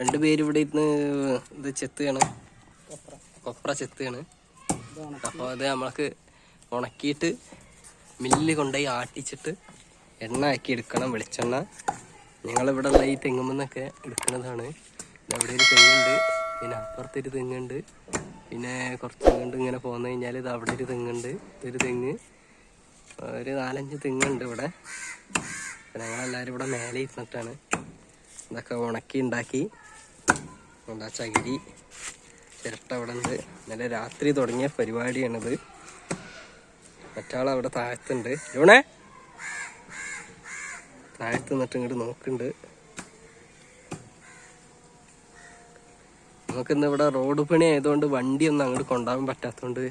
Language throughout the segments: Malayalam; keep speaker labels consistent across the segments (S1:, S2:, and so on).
S1: രണ്ട് പേര് ഇവിടെ ഇരുന്ന് ഇത് ചെത്തുകയാണ്. കൊപ്ര ചെത്തുകയാണ്. അപ്പോൾ അത് നമ്മൾക്ക് ഉണക്കിയിട്ട് മില്ല് കൊണ്ടുപോയി ആട്ടിച്ചിട്ട് എണ്ണ ആക്കി എടുക്കണം വെളിച്ചെണ്ണ. ഞങ്ങളിവിടെ ഉള്ള ഈ തെങ്ങുമെന്നൊക്കെ എടുക്കുന്നതാണ്. അവിടെ ഒരു തെങ്ങുണ്ട് പിന്നെ അപ്പുറത്തൊരു തെങ്ങുണ്ട്. പിന്നെ കുറച്ച് തെങ്ങുണ്ട് ഇങ്ങനെ പോന്നു കഴിഞ്ഞാൽ ഇത് അവിടെ ഒരു തെങ്ങുണ്ട് ഇതൊരു തെങ്ങ്. ഒരു നാലഞ്ച് തെങ്ങുണ്ട് ഇവിടെ. ഞങ്ങളെല്ലാവരും ഇവിടെ മേലെ ഇരുന്നിട്ടാണ് ഇതൊക്കെ ഉണക്കി ഉണ്ടാക്കി. എന്താ ചകിരി ചിരട്ട അവിടെ ഉണ്ട്. ഇന്നലെ രാത്രി തുടങ്ങിയ പരിപാടിയാണിത്. മറ്റാൾ അവിടെ താഴത്തുണ്ട്. ഇവിടെ താഴത്ത് നിന്നിട്ട് ഇങ്ങോട്ട് നോക്കുന്നുണ്ട്. നമുക്കിന്ന് ഇവിടെ റോഡ് പണി ആയതുകൊണ്ട് വണ്ടിയൊന്നും അങ്ങോട്ട് കൊണ്ടുപോകാൻ പറ്റാത്തതുകൊണ്ട്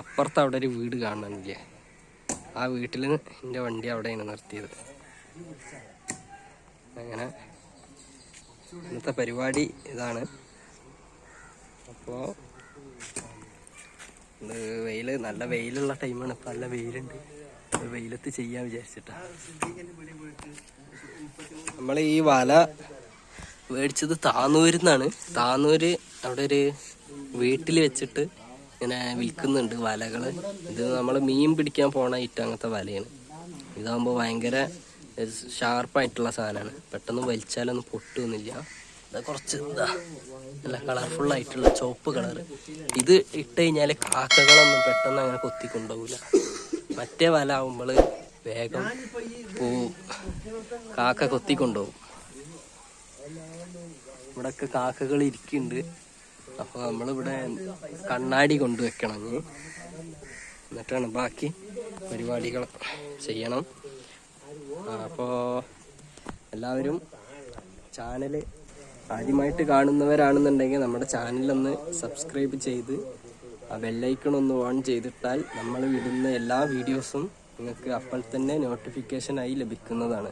S1: അപ്പുറത്ത് അവിടെ ഒരു വീട് കാണാനില്ല ആ വീട്ടിൽ എന്റെ വണ്ടി അവിടെയാണ് നിർത്തിയത്. അങ്ങനെ. ഇന്നത്തെ പരിപാടി ഇതാണ്. അപ്പോൾ ഇത് വെയിൽ നല്ല വെയിലുള്ള ടൈമാണ്. ഇപ്പം നല്ല വെയിലുണ്ട്. വെയിലത്ത് ചെയ്യാൻ വിചാരിച്ചിട്ടാ. നമ്മൾ ഈ വല മേടിച്ചത് താന്നൂരിൽ നിന്നാണ് താന്നൂര് അവിടെ ഒരു വീട്ടിൽ വെച്ചിട്ട് ഇങ്ങനെ വിൽക്കുന്നുണ്ട് വലകൾ ഇത് നമ്മൾ മീൻ പിടിക്കാൻ പോണ ഇറ്റ അങ്ങനത്തെ വലയാണ്. ഇതാകുമ്പോൾ ഭയങ്കര ഷാർപ്പായിട്ടുള്ള സാധനമാണ്. പെട്ടെന്ന് വലിച്ചാലൊന്നും പൊട്ടുന്നില്ല. കുറച്ച് എന്താ നല്ല കളർഫുൾ ആയിട്ടുള്ള ചുവപ്പ് കളർ ഇത് ഇട്ട് കഴിഞ്ഞാൽ കാക്കകളൊന്നും പെട്ടെന്ന് അങ്ങനെ കൊത്തിക്കൊണ്ടുപോകില്ല മറ്റേ വല ആവുമ്പോൾ വേഗം പൂ കാക്ക കൊത്തിക്കൊണ്ടുപോകും. ഇവിടൊക്കെ കാക്കകൾ ഇരിക്കുന്നുണ്ട്. അപ്പോൾ നമ്മളിവിടെ കണ്ണാടി കൊണ്ടുവെക്കണം എന്നിട്ടാണ് ബാക്കി പരിപാടികൾ ചെയ്യണം. അപ്പോൾ എല്ലാവരും ചാനൽ ആദ്യമായിട്ട് കാണുന്നവരാണെന്നുണ്ടെങ്കിൽ നമ്മുടെ ചാനലൊന്ന് സബ്സ്ക്രൈബ് ചെയ്ത് ആ ബെല്ലൈക്കൺ ഒന്ന് ഓൺ ചെയ്തിട്ടാൽ നമ്മൾ വിടുന്ന എല്ലാ വീഡിയോസും നിങ്ങൾക്ക് അപ്പോൾ തന്നെ നോട്ടിഫിക്കേഷനായി ലഭിക്കുന്നതാണ്.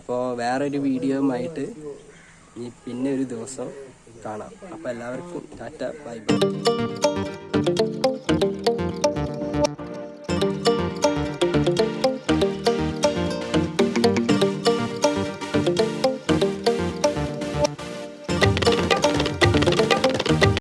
S1: അപ്പോൾ വേറൊരു വീഡിയോയുമായിട്ട് ഇനി പിന്നെ ഒരു ദിവസം കാണാം. അപ്പോൾ എല്ലാവർക്കും ടാറ്റ ബൈ ബൈ.